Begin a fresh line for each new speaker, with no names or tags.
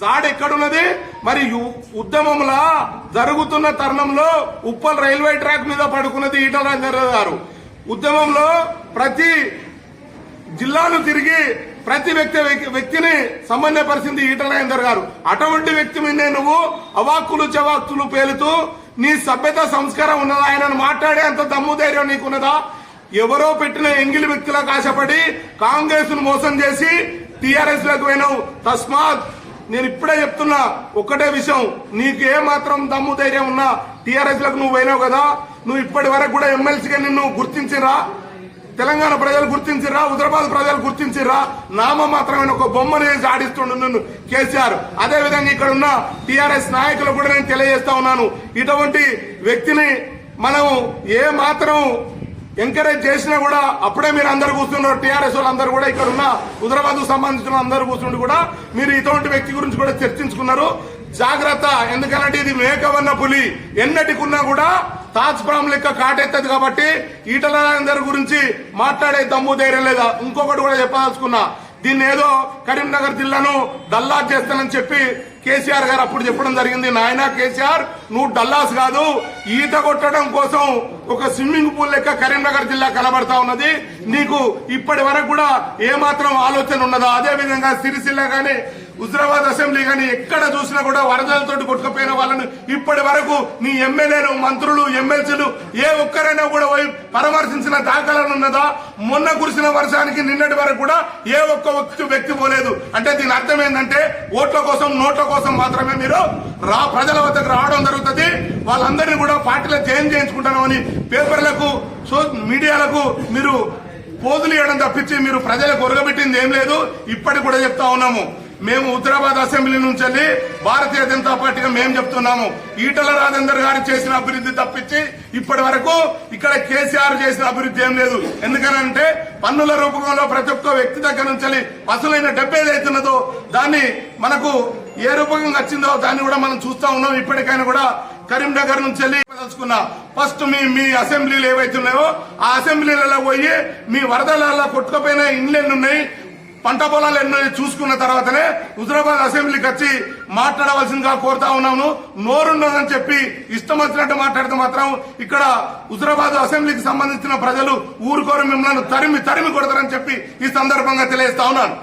జాడెక్కడున్నది మరి యు- ఉద్యమంలో జరుగుతున్న తరుణంలో ఉప్పల్ రైల్వే ట్రాక్ మీద పడుకున్నది ఈటల రాజేంద్ర గారు. ఉద్యమంలో ప్రతి జిల్లాను తిరిగి ప్రతి వ్యక్తి వ్యక్తిని సమన్వయపరిచింది ఈటల రాజేందర్ గారు. అటువంటి వ్యక్తి మీదే నువ్వు అవాక్కులు చవాక్కులు పేలుతూ నీ సభ్యత సంస్కారం ఉన్నదా? ఆయన మాట్లాడే అంత దమ్ము ధైర్యం నీకున్నదా? ఎవరో పెట్టిన ఎంగిలి వ్యక్తులకు ఆశపడి కాంగ్రెస్ను మోసం చేసి టీఆర్ఎస్లకు పోయినావు. తస్మాత్ నేను ఇప్పుడే చెప్తున్నా ఒక్కటే విషయం. నీకు ఏ మాత్రం దమ్ము ధైర్యం ఉన్నా టీఆర్ఎస్లకు నువ్వు పోయినావు కదా నువ్వు ఇప్పటి వరకు కూడా ఎమ్మెల్సీగా నిన్ను గుర్తించిరా తెలంగాణ ప్రజలు గుర్తించిరా హుదరాబాద్ ప్రజలు గుర్తించిరా నామ మాత్రమే ఒక బొమ్మను వేసి ఆడిస్తుండు నన్ను కేసీఆర్. అదే విధంగా ఇక్కడ ఉన్న టీఆర్ఎస్ నాయకులు కూడా నేను తెలియజేస్తా ఉన్నాను. ఇటువంటి వ్యక్తిని మనం ఏ మాత్రం ఎంకరేజ్ చేసినా కూడా అప్పుడే మీరు అందరు కూర్చున్నారు. టీఆర్ఎస్ వాళ్ళందరూ కూడా ఇక్కడ ఉన్న హుదరాబాద్ సంబంధించిన అందరు కూర్చుండి కూడా మీరు ఇటువంటి వ్యక్తి గురించి కూడా చర్చించుకున్నారు. జాగ్రత్త ఎందుకంటే ఇది మేకవన్న పులి. ఎన్నటికున్నా కూడా తాజ్పురం లెక్క కాటెత్తది కాబట్టి ఈటల అందరి గురించి మాట్లాడే దమ్ము ధైర్యం లేదా? ఇంకొకటి కూడా చెప్పదలుచుకున్నా. దీన్ని ఏదో కరీంనగర్ జిల్లాను డల్లా చేస్తానని చెప్పి కేసీఆర్ గారు అప్పుడు చెప్పడం జరిగింది. నాయన కేసీఆర్ నువ్వు డల్లాస్ కాదు ఈత కొట్టడం కోసం ఒక స్విమ్మింగ్ పూల్ లెక్క కరీంనగర్ జిల్లా కనబడతా ఉన్నది. నీకు ఇప్పటి వరకు కూడా ఏమాత్రం ఆలోచన ఉన్నదా? అదే విధంగా సిరిసిల్ల గానీ హుజరాబాద్ అసెంబ్లీ కానీ ఎక్కడ చూసినా కూడా వరదలతో కొట్టుకుపోయిన వాళ్ళను ఇప్పటి వరకు నీ ఎమ్మెల్యేలు మంత్రులు ఎమ్మెల్సీలు ఏ ఒక్కరైనా కూడా పోయి పరామర్శించిన దాఖలను ఉన్నదా? మొన్న కురిసిన వర్షానికి నిన్నటి వరకు కూడా ఏ ఒక్క వ్యక్తి వ్యక్తి పోలేదు. అంటే దీని అర్థం ఏంటంటే ఓట్ల కోసం నోట్ల కోసం మాత్రమే మీరు రా ప్రజల వద్దకు రావడం జరుగుతుంది. వాళ్ళందరినీ కూడా పార్టీలో చేంజ్ చేయించుకుంటామని పేపర్లకు సో మీడియాలకు మీరు పోదులు ఇవ్వడం తప్పించి మీరు ప్రజలకు ఒరగబెట్టింది ఏం లేదు. ఇప్పటికి కూడా చెప్తా ఉన్నాము. మేము హుజరాబాద్ అసెంబ్లీ నుంచి వెళ్ళి భారతీయ జనతా పార్టీగా మేము చెప్తున్నాము. ఈటల రాజేందర్ గారు చేసిన అభివృద్ధి తప్పించి ఇప్పటి వరకు ఇక్కడ కేసీఆర్ చేసిన అభివృద్ధి ఏం లేదు. ఎందుకనంటే పన్నుల రూపంలో ప్రతి ఒక్క వ్యక్తి దగ్గర నుంచి వెళ్ళి అసలైన డబ్బు ఏదైతున్నదో దాన్ని మనకు ఏ రూపంగా వచ్చిందో దాన్ని కూడా మనం చూస్తా ఉన్నాం. ఇప్పటికైనా కూడా కరీంనగర్ నుంచి వెళ్ళి తెలుసుకున్నా ఫస్ట్ మీ మీ అసెంబ్లీలు ఏవైతే ఉన్నాయో ఆ అసెంబ్లీలలో పోయి మీ వరదలలో కొట్టుకుపోయిన ఇండ్లు ఎన్ని ఉన్నాయి? పంట పొలాలు ఎన్నో చూసుకున్న తర్వాతనే హుజరాబాద్ అసెంబ్లీకి వచ్చి మాట్లాడవలసిందిగా కోరుతా ఉన్నాను. నోరున్నదని చెప్పి ఇష్టం వచ్చినట్టు మాట్లాడితే మాత్రం ఇక్కడ హుజరాబాద్ అసెంబ్లీకి సంబంధించిన ప్రజలు ఊరుకోరు మిమ్మల్ని తరిమి తరిమి కొడతారని చెప్పి ఈ సందర్భంగా తెలియజేస్తా ఉన్నాను.